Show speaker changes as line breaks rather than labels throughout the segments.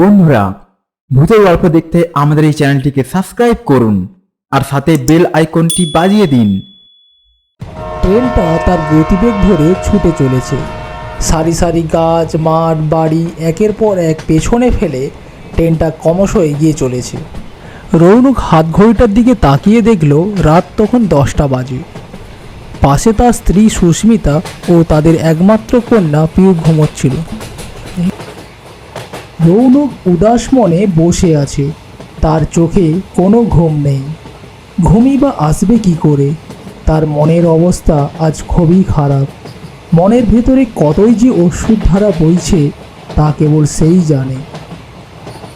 বন্ধুরা, ভূতের গল্প দেখতে আমাদের এই চ্যানেলটিকে সাবস্ক্রাইব করুন আর সাথে বেল আইকনটি বাজিয়ে দিন।
ট্রেনটা তার গতিবেগ ধরে ছুটে চলেছে। সারি সারি গাছ, মাঠ, বাড়ি একের পর এক পেছনে ফেলে ট্রেনটা ক্রমশ এগিয়ে চলেছে। রৌনক হাত ঘড়িটার দিকে তাকিয়ে দেখল, রাত তখন দশটা বাজে। পাশে তার স্ত্রী সুস্মিতা ও তাদের একমাত্র কন্যা পিউ ঘুমোচ্ছিল। রৌনক উদাস মনে বসে আছে। তার চোখে কোনো ঘুম নেই। ঘুমই বা আসবে কি করে? তার মনের অবস্থা আজ খুবই খারাপ। মনের ভেতরে কতই যে ওষুধ ধারা বইছে, তা কেবল সেই জানে।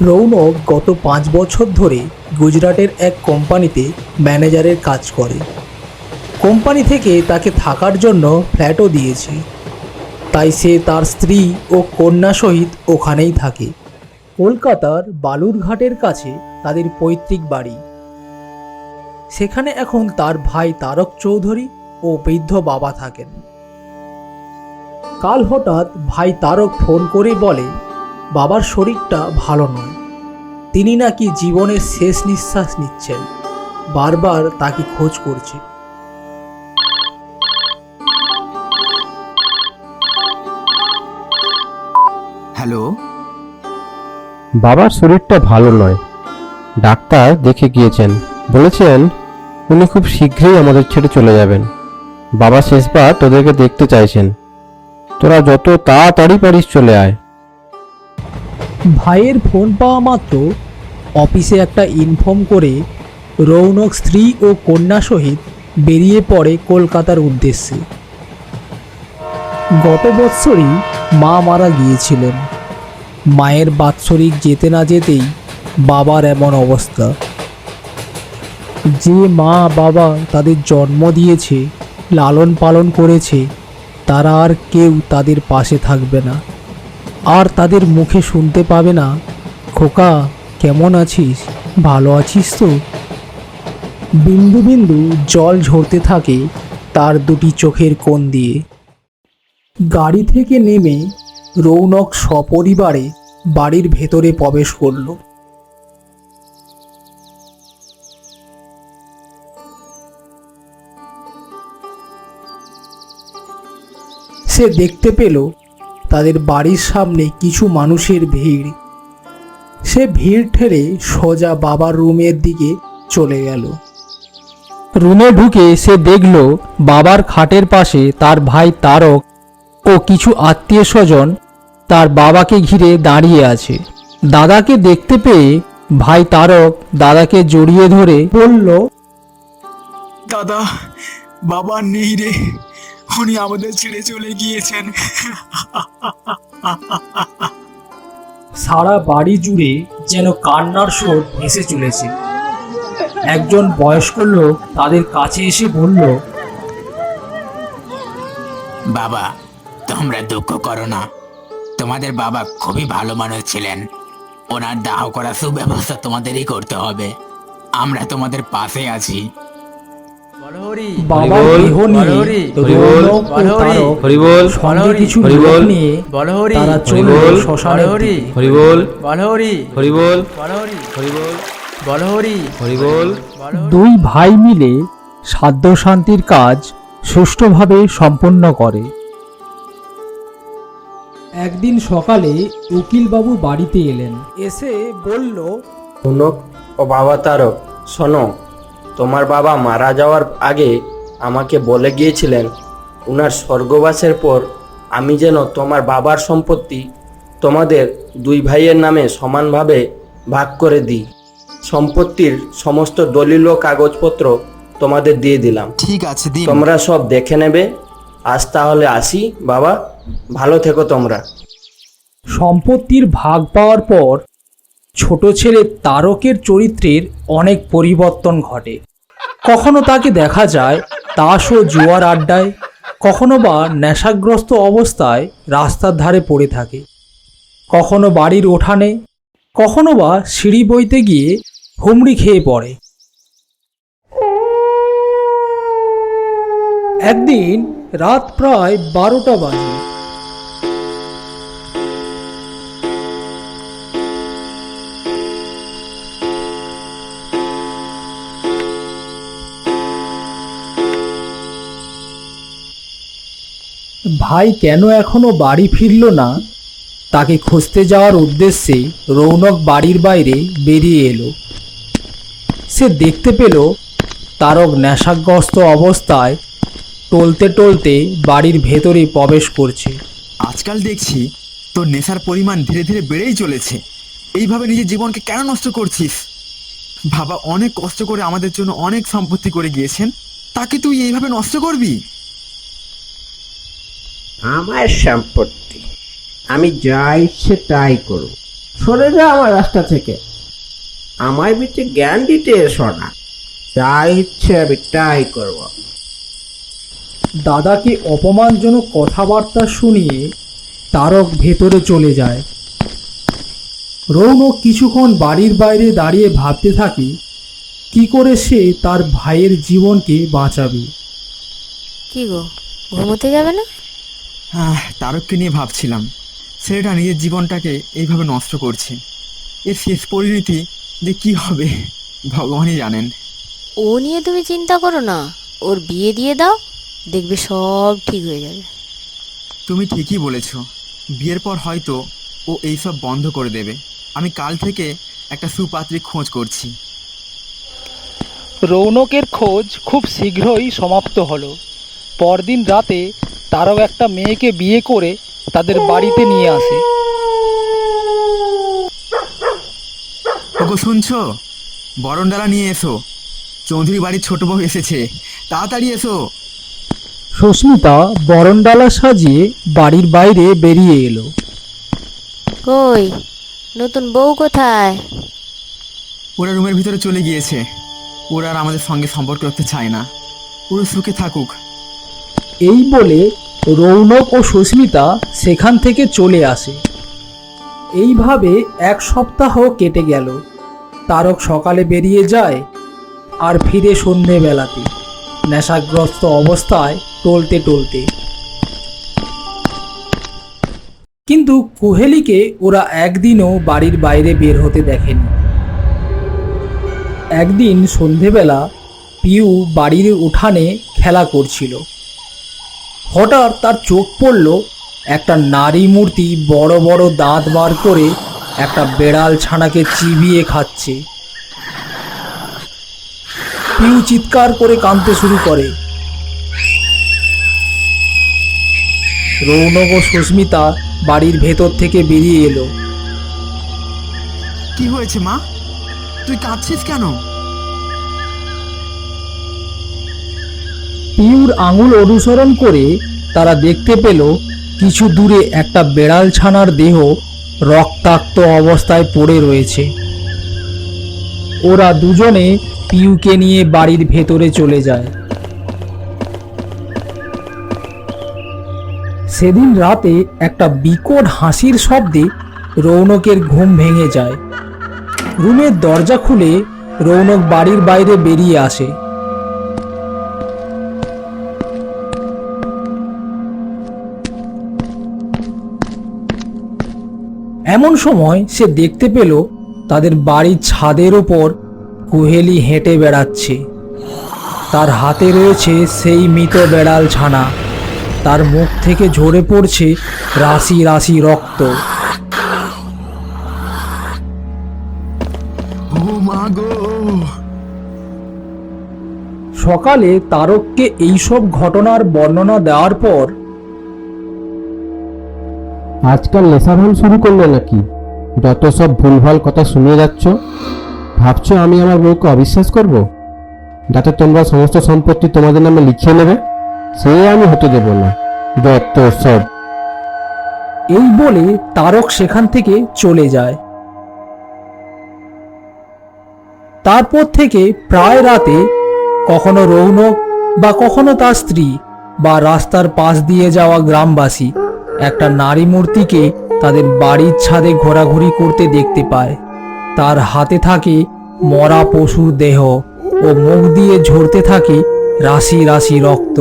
রৌনক গত পাঁচ বছর ধরে গুজরাটের এক কোম্পানিতে ম্যানেজারের কাজ করে। কোম্পানি থেকে তাকে থাকার জন্য ফ্ল্যাটও দিয়েছে। তাই সে তার স্ত্রী ও কন্যা সহিত ওখানেই থাকে। কলকাতার বালুরঘাটের কাছে তাদের পৈতৃক বাড়ি। সেখানে এখন তার ভাই তারক চৌধুরী ও বৃদ্ধ বাবা থাকেন। কাল হঠাৎ ভাই তারক ফোন করে বলে, বাবার শরীরটা ভালো নয়। তিনি নাকি জীবনের শেষ নিঃশ্বাস নিচ্ছেন। বারবার তাকে খোঁজ করছে।
হ্যালো
বাবার শরীরটা ভালো নয়। ডাক্তার দেখে গিয়েছেন। বলেছেন উনি খুব শীঘ্রই আমাদের ছেড়ে চলে যাবেন। বাবা শেষবার তোদেরকে দেখতে চাইছেন। তোরা যত তাড়াতাড়ি পারিস চলে আয়।
ভাইয়ের ফোন পাওয়া মাত্র অফিসে একটা ইনফর্ম করে রৌনক স্ত্রী ও কন্যা সহিত বেরিয়ে পড়ে কলকাতার উদ্দেশ্যে। গত বৎসরই মা মারা গিয়েছিলেন। মায়ের বাৎসরিক যেতে না যেতেই বাবার এমন অবস্থা। যে মা বাবা তাদের জন্ম দিয়েছে, লালন পালন করেছে, তারা আর কেউ তাদের পাশে থাকবে না। আর তাদের মুখে শুনতে পাবে না, খোকা, কেমন আছিস? ভালো আছিস তো? বিন্দু বিন্দু জল ঝরতে থাকে তার দুটি চোখের কোণ দিয়ে। গাড়ি থেকে নেমে রৌনক সপরিবারে বাড়ির ভেতরে প্রবেশ করল। সে দেখতে পেল তাদের বাড়ির সামনে কিছু মানুষের ভিড়। সে ভিড় ঠেলে সোজা বাবার রুমের দিকে চলে গেল। রুমে ঢুকে সে দেখল বাবার খাটের পাশে তার ভাই তারক ও কিছু আত্মীয় স্বজন তার বাবাকে ঘিরে দাঁড়িয়ে আছে। দাদাকে দেখতে পেয়ে ভাই তারক দাদাকে জড়িয়ে ধরে বলল
দাদা বাবা নেই রে। উনি আমাদের ছেড়ে চলে গিয়েছেন।
সারা বাড়ি জুড়ে যেন কান্নার স্রোত ভেসে চলেছে। একজন বয়স্ক লোক তাদের কাছে এসে বলল
বাবা তোমরা দুঃখ করো না। তোমাদের বাবা খুবই ভালো মানুষ ছিলেন। ওনার দাহ করা সুব্যবস্থা তোমাদেরই করতে হবে। আমরা তোমাদের পাশে আছি।
বাবার দেহ নিয়ে
হরিবোল,
ও তারক সঙ্গে কিছু লোক নিয়ে তারা চলল শ্মশানের দিকে।
হরিবোল।
বলহরি।
হরিবোল।
বলহরি।
হরিবোল।
বলহরি।
হরিবোল।
দুই ভাই মিলে সাধ্য শান্তির কাজ সুষ্ঠুভাবে সম্পন্ন করে। একদিন সকালে উকিলবাবু বাড়িতে এলেন। এসে বলল
হুনক ও বাবা তারক শোনো তোমার বাবা মারা যাওয়ার আগে আমাকে বলে গিয়েছিলেন উনার স্বর্গবাসের পর আমি যেন তোমার বাবার সম্পত্তি তোমাদের দুই ভাইয়ের নামে সমানভাবে ভাগ করে দিই। সম্পত্তির সমস্ত দলিল ও কাগজপত্র তোমাদের দিয়ে দিলাম।
ঠিক আছে দিন।
তোমরা সব দেখে নেবে আজ তাহলে আসি, বাবা। ভালো থেকো তোমরা।
সম্পত্তির ভাগ পাওয়ার পর ছোট ছেলে তারকের চরিত্রের অনেক পরিবর্তন ঘটে। কখনো তাকে দেখা যায় তাস ও জুয়ার আড্ডায়, কখনো বা নেশাগ্রস্ত অবস্থায় রাস্তার ধারে পড়ে থাকে। কখনো বাড়ির ওঠানে, কখনো বা সিঁড়ি বইতে গিয়ে হুমড়ি খেয়ে পড়ে। একদিন রাত প্রায় বারোটা বাজে। ভাই কেন এখনও বাড়ি ফিরল না? তাকে খুঁজতে যাওয়ার উদ্দেশ্যে রৌনক বাড়ির বাইরে বেরিয়ে এলো। সে দেখতে পেল তারক নেশাগ্রস্ত অবস্থায় টলতে টলতে বাড়ির ভেতরে প্রবেশ করছে।
আজকাল দেখছি তোর নেশার পরিমাণ ধীরে ধীরে বেড়েই চলেছে। এইভাবে নিজের জীবনকে কেন নষ্ট করছিস? বাবা অনেক কষ্ট করে আমাদের জন্য অনেক সম্পত্তি করে গিয়েছেন। তাকে তুই এইভাবে নষ্ট করবি?
আমার সম্পত্তি। আমি যা ইচ্ছে তাই করব সরে যা আমার রাস্তা থেকে। আমার ভিতরে জ্ঞান দিতে এসো না। যা ইচ্ছে আমি তাই করব।
দাদাকে অপমানজনক কথাবার্তা শুনিয়ে তারক ভেতরে চলে যায়। রৌনক কিছুক্ষণ বাড়ির বাইরে দাঁড়িয়ে ভাবতে থাকে কি করে সে তার ভাইয়ের জীবনকে বাঁচাবে।
কি গো ঘুমোতে যাবে না?
আহ, তারককে নিয়ে ভাবছিলাম। ছেলেটা নিজের জীবনটাকে এইভাবে নষ্ট করছে। এর শেষ পরিণতি যে কি হবে ভগবানই জানেন।
ও নিয়ে তুমি চিন্তা করো না। ওর বিয়ে দিয়ে দাও দেখবে সব ঠিক হয়ে যাবে।
তুমি ঠিকই বলেছ। বিয়ের পর হয়তো ও এইসব বন্ধ করে দেবে। আমি কাল থেকে একটা সুপাত্রী খোঁজ করছি।
রৌনকের খোঁজ খুব শীঘ্রই সমাপ্ত হলো। পরদিন রাতে তারও একটা মেয়েকে বিয়ে করে তাদের বাড়িতে নিয়ে আসে।
ওগো শুনছো? বরণডালা নিয়ে এসো। চৌধুরী বাড়ির ছোট বউ এসেছে। তাড়াতাড়ি এসো।
সুস্মিতা বরণডালা সাজিয়ে বাড়ির বাইরে বেরিয়ে এলো।
কই? নতুন বউ কোথায়?
ওরা রুমের ভিতরে চলে গিয়েছে। ওরা আর আমাদের সঙ্গে সম্পর্ক রাখতে চায় না। ওরা সুখে থাকুক।
এই বলে রৌনক ও সুস্মিতা সেখান থেকে চলে আসে। এইভাবে এক সপ্তাহ কেটে গেল। তারক সকালে বেরিয়ে যায় আর ফিরে সন্ধেবেলাতে। নেশাগ্রস্ত অবস্থায় টলতে টলতে। কিন্তু কোহেলিকে ওরা একদিনও বাড়ির বাইরে বের হতে দেখেনি। একদিন সন্ধেবেলা পিউ বাড়ির উঠানে খেলা করছিল। হঠাৎ তার চোখ পড়ল একটা নারী মূর্তি বড় বড় দাঁত বার করে একটা বেড়াল ছানাকে চিবিয়ে খাচ্ছে। পিউ চিৎকার করে কাঁদতে শুরু করে। রৌনক ও সুস্মিতা বাড়ির ভেতর থেকে বেরিয়ে এলো।
কি হয়েছে মা? তুই কাঁদছিস কেন?
পিউর আঙুল অনুসরণ করে তারা দেখতে পেল কিছু দূরে একটা বেড়াল ছানার দেহ রক্তাক্ত অবস্থায় পড়ে রয়েছে। ওরা দুজনে পিউকে নিয়ে বাড়ির ভেতরে চলে যায়। সেদিন রাতে একটা বিকট হাসির শব্দে রৌনকের ঘুম ভেঙে যায়। রুমের দরজা খুলে রৌনক বাড়ির বাইরে বেরিয়ে আসে। এমন সময় সে দেখতে পেল তাদের বাড়ির ছাদের ওপর কুহেলি হেঁটে বেড়াচ্ছে। তার হাতে রয়েছে সেই মৃত বেড়াল ছানা। তার মুখ থেকে ঝরে পড়ছে রাশি রাশি রক্ত। সকালে তারককে এইসব ঘটনার বর্ণনা দেওয়ার পর
আজকাল নেশাভান শুরু করলে নাকি? যত সব ভুলভাল কথা শুনিয়ে যাচ্ছ ভাবছ আমি আমার বউকে অবিশ্বাস করব? যাতে তোমরা সমস্ত সম্পত্তি তোমাদের নামে লিখিয়ে নেবে? সে আমি হতে দেব না। যত সব।
এই বলে তারক সেখান থেকে চলে যায়। তারপর থেকে প্রায় রাতে কখনো রৌনক বা কখনো তার স্ত্রী বা রাস্তার পাশ দিয়ে যাওয়া গ্রামবাসী একটা নারী মূর্তিকে তাদের বাড়ির ছাদে ঘোরাঘুরি করতে দেখতে পায়। তার হাতে থাকে মরা পশুর দেহ ও মুখ দিয়ে ঝরতে থাকে রাশি রাশি রক্ত।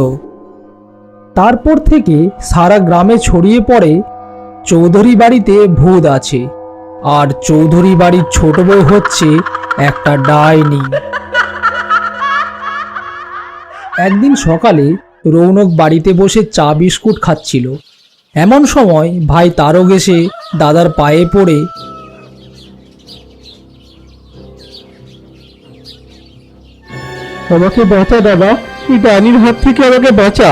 তারপর থেকে সারা গ্রামে ছড়িয়ে পড়ে চৌধুরী বাড়িতে ভূত আছে। আর চৌধুরী বাড়ির ছোট বউ হচ্ছে একটা ডাইনি। একদিন সকালে রৌনক বাড়িতে বসে চা বিস্কুট খাচ্ছিল। এমন সময় ভাই তারক এসে দাদার পায়ে পড়ে।
আমাকে বাঁচা দাদা, এই ডাইনির হাত থেকে আমাকে বাঁচা।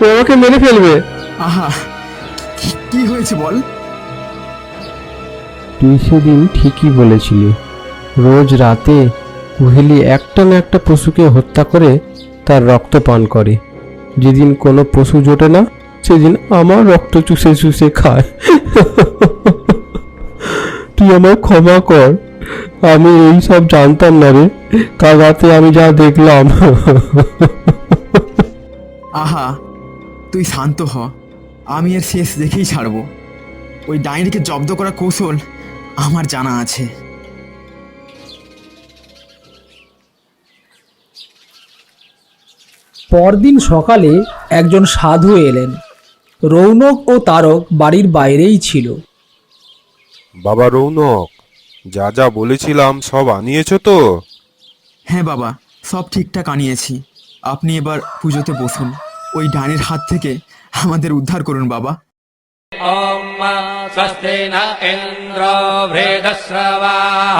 ও আমাকে মেরে ফেলবে।
আহা কি- কি হয়েছে বল?
তুই সেদিন ঠিকই বলেছিলি। রোজ রাতে কুহেলি একটা না একটা পশুকে হত্যা করে তার রক্ত পান করে। যেদিন কোনো পশু জোটে না সেদিন আমার রক্ত চুষে চুষে খায়। তুই আমার ক্ষমা কর। আমি এই সব জানতাম না রে। কাল রাতে আমি যা দেখলাম।
আহা তুই শান্ত হ। আমি এর শেষ দেখেই ছাড়বো। ওই ডাইনিকে জব্দ করা কৌশল আমার জানা আছে।
পরদিন সকালে একজন সাধু এলেন। রৌনক ও তারক বাড়ির বাইরেই ছিল।
বাবা রৌনক যা যা বলেছিলাম সব আনিয়েছো তো?
হ্যাঁ বাবা সব ঠিকঠাক আনিয়েছি। আপনি এবার পুজোতে বসুন। ওই ডাইনির হাত থেকে আমাদের উদ্ধার করুন বাবা
स्वस्ति न इन्द्रो वृधस्रवाः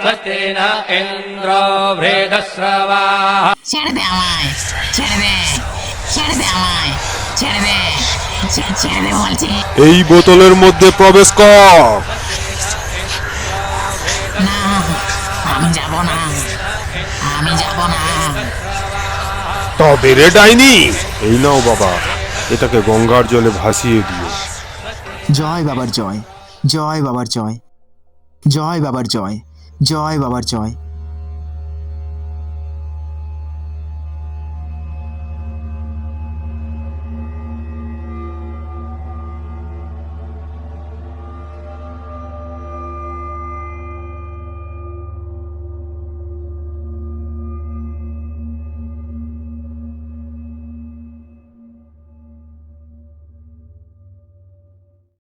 स्वस्ति न इन्द्रो वृधस्रवाः
ছেড়ে দে আমায় ছেড়ে দে ছেড়ে দে আমায় ছেড়ে দে ছে- ছেড়ে দে বলছি
এই বোতলের মধ্যে প্রবেশ কর
না আমি যাব না আমি যাব না
তবে রে ডাইনি এই নাও বাবা, এটাকে গঙ্গার জলে ভাসিয়ে দিও।
জয় বাবার জয় জয় বাবার জয় জয় বাবার জয় জয় বাবার জয়।